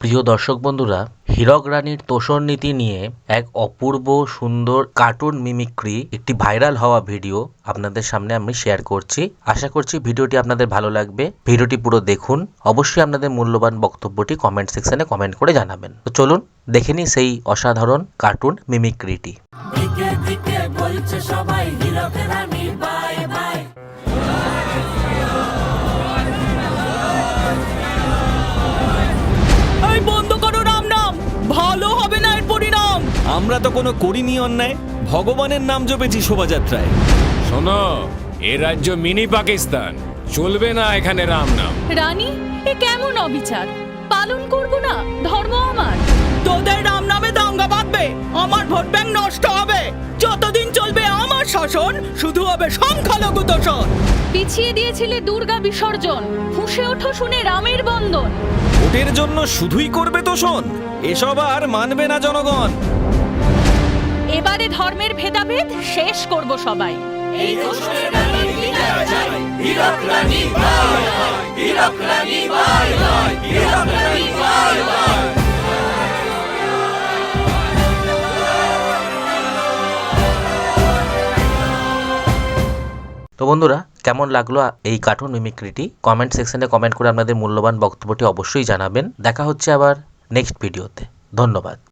প্রিয় দর্শক বন্ধুরা, হীরক রানীর তোষণ নীতি নিয়ে এক অপূর্ব, সুন্দর কার্টুন মিমিক্রি একটি ভাইরাল হওয়া ভিডিও আপনাদের সামনে আমি শেয়ার করছি। আশা করছি ভিডিওটি আপনাদের ভালো লাগবে। ভিডিওটি পুরো দেখুন। অবশ্যই আপনাদের মূল্যবান বক্তব্যটি কমেন্ট সেকশনে কমেন্ট করে জানাবেন। তো চলুন, দেখে নিই সেই অসাধারণ কার্টুন মিমিক্রিটি সবাই আমরা তো কোনো করিনি অন্যায় ভগবানের নাম জপেছি শোভাযাত্রায়। শোনো এ রাজ্য মিনি পাকিস্তান। চলবে না এখানে রাম নাম রানী এ কেমন অবিচার? পালন করব না ধর্ম আমার। তোদের রাম নামে দাঙ্গা বাঁধবে আমার ভোট ব্যাংক নষ্ট হবে। যতদিন চলবে আমার শাসন শুধু হবে সংখ্যালঘু তোষণ। পিছিয়ে দিয়েছিলে দুর্গা বিসর্জন ফুঁসে ওঠো শুনে রামের বন্দন। ভোটের জন্য শুধুই করবে তো শোন এসব আর মানবে না জনগণ। এবারে ধর্মের ভেদাভেদ শেষ করব সবাই। এই তো বন্ধুরা কেমন লাগল এই কার্টুন মিমিক্রিটি? কমেন্ট সেকশনে কমেন্ট করে আপনাদের মূল্যবান বক্তব্যটি অবশ্যই জানাবেন। দেখা হচ্ছে আবার নেক্সট ভিডিওতে। ধন্যবাদ।